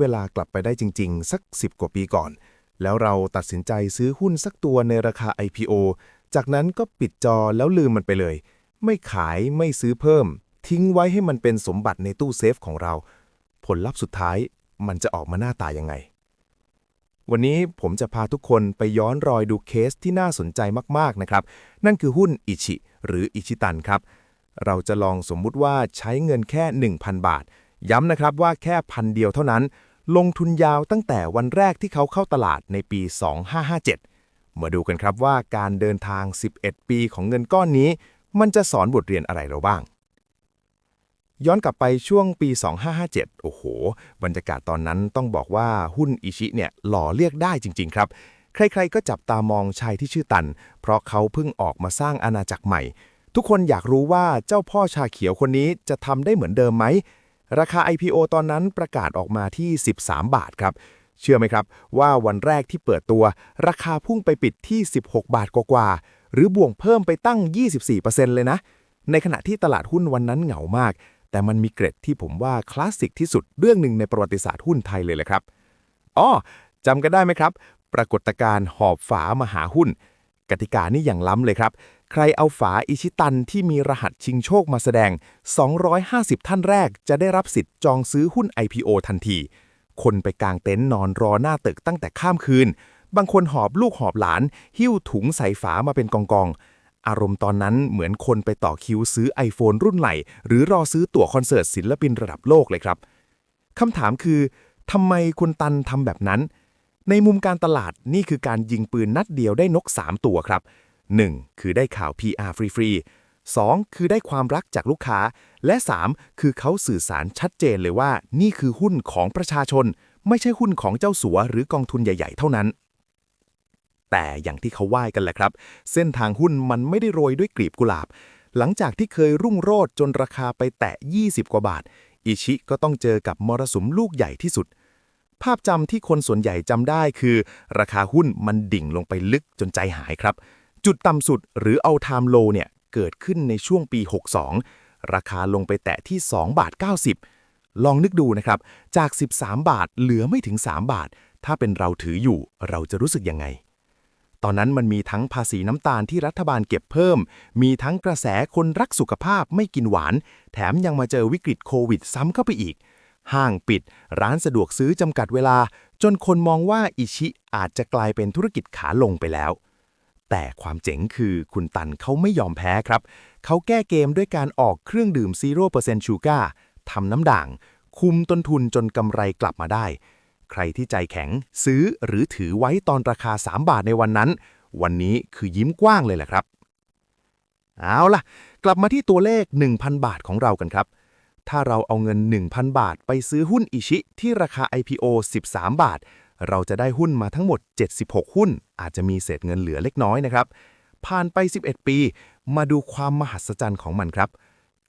เวลากลับไปได้จริง ๆ สัก 10 กว่าปีก่อน แล้วเราตัดสินใจซื้อหุ้นสักตัวในราคา IPO จากนั้นก็ปิดจอแล้วลืมมันไปเลย ไม่ขายไม่ซื้อเพิ่ม ทิ้งไว้ให้มันเป็นสมบัติในตู้เซฟของเรา ผลลัพธ์สุดท้ายมันจะออกมาหน้าตายังไง วันนี้ผมจะพาทุกคนไปย้อนรอยดูเคสที่น่าสนใจมากๆนะครับ นั่นคือหุ้นอิชิ หรืออิชิตันครับ เราจะลองสมมุติว่าใช้เงินแค่ 1,000 บาท ย้ำนะครับว่าแค่พันเดียวเท่านั้น ลงทุนยาวตั้งแต่วันแรกที่เขาเข้าตลาดในปี 2557 มาดูกันครับว่าการเดินทาง 11 ปีของเงินก้อนนี้ มันจะสอนบทเรียนอะไรเราบ้าง ย้อนกลับไปช่วงปี 2557 โอ้โห บรรยากาศตอนนั้นต้องบอกว่าหุ้นอิชิเนี่ยหล่อเรียกได้จริง ๆ ครับ ใครๆก็จับตามองชายที่ชื่อตัน เพราะเขาเพิ่งออกมาสร้างอาณาจักรใหม่ ทุกคนอยากรู้ว่าเจ้าพ่อชาเขียวคนนี้จะทำได้เหมือนเดิมไหม ราคา IPO ตอนนั้นประกาศออกมาที่ 13 บาทครับ เชื่อไหมครับ ว่าวันแรกที่เปิดตัว ราคาพุ่งไปปิดที่ 16 บาทกว่าๆหรือบวกเพิ่มไปตั้ง 24%เลยนะ ในขณะที่ตลาดหุ้นวันนั้นเหงามาก แต่มันมีเกร็ดที่ผมว่าคลาสสิกที่สุดเรื่องหนึ่งในประวัติศาสตร์หุ้นไทยเลยแหละครับอ๋อจำกันได้ไหมครับ ปรากฏการณ์หอบฝามหาหุ้น กติกานี่อย่างล้ำเลยครับ ใครเอาฝาอิชิตันที่มีรหัสชิงโชคมาแสดง 250 ท่านแรกจะได้รับสิทธิ์จองซื้อหุ้น IPO ทันที คนไปกางเต็นท์นอนรอหน้าตึกตั้งแต่ข้ามคืน บางคนหอบลูกหอบหลาน หิ้วถุงใส่ฝามาเป็นกองกองๆอารมณ์ตอนนั้นเหมือนคนไปต่อคิวซื้อ iPhone รุ่นใหม่ หรือรอซื้อตั๋วคอนเสิร์ตศิลปินระดับโลกเลยครับคำถามคือทำไมคุณตันทำแบบนั้น ในมุมการตลาดนี่คือการยิงปืนนัดเดียวได้นก 3 ตัวครับ 1. คือได้ข่าว PR ฟรีๆ 2. คือได้ความรักจากลูกค้า และ 3. คือเขาสื่อสารชัดเจนเลยว่า นี่คือหุ้นของประชาชน ไม่ใช่หุ้นของเจ้าสัวหรือกองทุนใหญ่ ๆ เท่านั้น แต่อย่างที่เขาว่ากันแหละครับ เส้นทางหุ้นมันไม่ได้โรยด้วยกลีบกุหลาบ หลังจากที่เคยรุ่งโรจน์จนราคาไปแตะ 20 กว่าบาท อิชิก็ต้องเจอกับมรสุมลูกใหญ่ที่สุดภาพจำที่คนส่วนใหญ่จำได้คือ ราคาหุ้นมันดิ่งลงไปลึกจนใจหายครับ จุดต่ำสุดหรือเอาไทม์โลเนี่ยเกิดขึ้นในช่วงปี 62 ราคาลงไปแตะที่ 2 บาท 90 ลองนึกดูนะครับ จาก 13 บาทเหลือไม่ถึง 3 บาท ถ้าเป็นเราถืออยู่เราจะรู้สึกยังไง ตอนนั้นมันมีทั้งภาษีน้ำตาลที่รัฐบาลเก็บเพิ่ม มีทั้งกระแสคนรักสุขภาพไม่กินหวาน แถมยังมาเจอวิกฤตโควิดซ้ำเข้าไปอีก ห้างปิด ร้านสะดวกซื้อจำกัดเวลา จนคนมองว่าอิชิอาจจะกลายเป็นธุรกิจขาลงไปแล้ว แต่ความเจ๋งคือคุณตันเขาไม่ยอมแพ้ครับ เขาแก้เกมด้วยการออกเครื่องดื่ม 0%ชูการ์ทำน้ำด่าง คุมต้นทุนจนกำไรกลับมาได้ ใครที่ใจแข็งซื้อหรือถือไว้ตอนราคา 3 บาทในวันนั้น วันนี้คือยิ้มกว้างเลยแหละครับ เอาล่ะ กลับมาที่ตัวเลข 1,000 บาทของเรากันครับ ถ้าเราเอาเงิน 1,000 บาทไปซื้อหุ้นอิชิที่ราคา IPO 13 บาท เราจะได้หุ้นมาทั้งหมด 76 หุ้น อาจจะมีเศษเงินเหลือเล็กน้อยนะครับ ผ่านไป 11 ปี มาดูความมหัศจรรย์ของมันครับ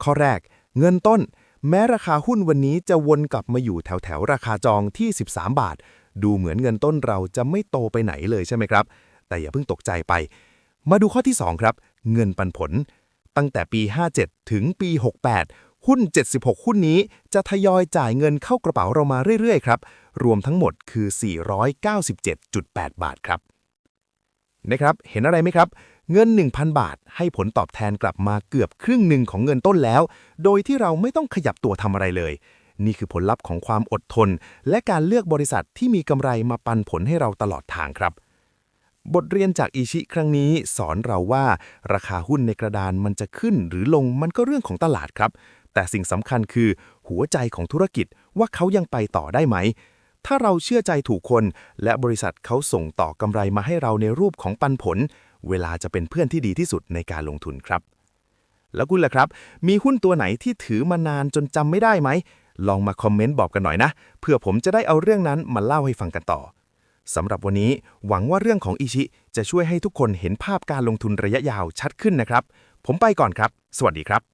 ข้อแรก เงินต้น แม้ราคาหุ้นวันนี้จะวนกลับมาอยู่แถวแถวราคาจองที่ 13 บาท ดูเหมือนเงินต้นเราจะไม่โตไปไหนเลยใช่ไหมครับ แต่อย่าเพิ่งตกใจไป มาดูข้อที่ 2 ครับ เงินปันผล ตั้งแต่ปี 57 ถึงปี 68 หุ้น 76 หุ้นนี้จะทยอยจ่ายเงินเข้ากระเป๋าเรามาเรื่อย ๆ ครับ รวมทั้งหมดคือ 497.8 บาทครับ นะครับ เห็นอะไรไหมครับ เงิน 1,000 บาท ให้ผลตอบแทนกลับมาเกือบครึ่งหนึ่งของเงินต้นแล้ว โดยที่เราไม่ต้องขยับตัวทำอะไรเลย นี่คือผลลัพธ์ของความอดทน และการเลือกบริษัทที่มีกำไรมาปันผลให้เราตลอดทางครับบทเรียนจากอิชิครั้งนี้สอนเราว่า ราคาหุ้นในกระดานมันจะขึ้นหรือลงมันก็เรื่องของตลาดครับ แต่สิ่งสำคัญคือ หัวใจของธุรกิจว่าเขายังไปต่อได้ไหม ถ้าเราเชื่อใจถูกคน และบริษัทเขาส่งต่อกำไรมาให้เราในรูปของปันผล เวลาจะเป็นเพื่อนที่ดีที่สุดในการลงทุนครับ แล้วคุณล่ะครับ มีหุ้นตัวไหนที่ถือมานานจนจำไม่ได้ไหม ลองมาคอมเมนต์บอกกันหน่อยนะ เพื่อผมจะได้เอาเรื่องนั้นมาเล่าให้ฟังกันต่อสำหรับวันนี้หวังว่าเรื่องของอิชิ จะช่วยให้ทุกคนเห็นภาพการลงทุนระยะยาวชัดขึ้นนะครับ ผมไปก่อนครับ สวัสดีครับ